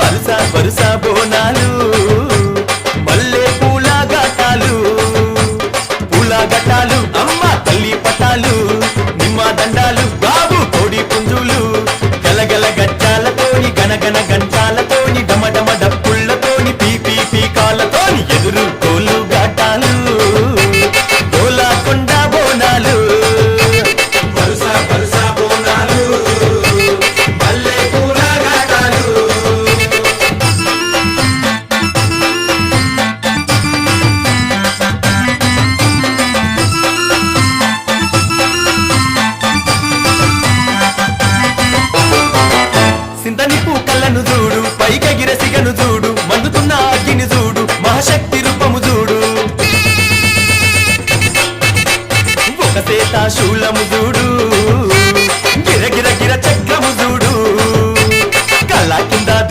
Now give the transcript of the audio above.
వరుస వరుస బోనాలు. మల్లె పూల గటాలు పూల గటాలు అమ్మ తల్లి పటాలు. నిమ్మ దండ సింత నిప్పు కళ్ళను చూడు పైకగిర సిగను చూడు మందుతున్న అగ్గిని చూడు మహాశక్తి రూపము చూడు. ఒకసేత శూలము చూడు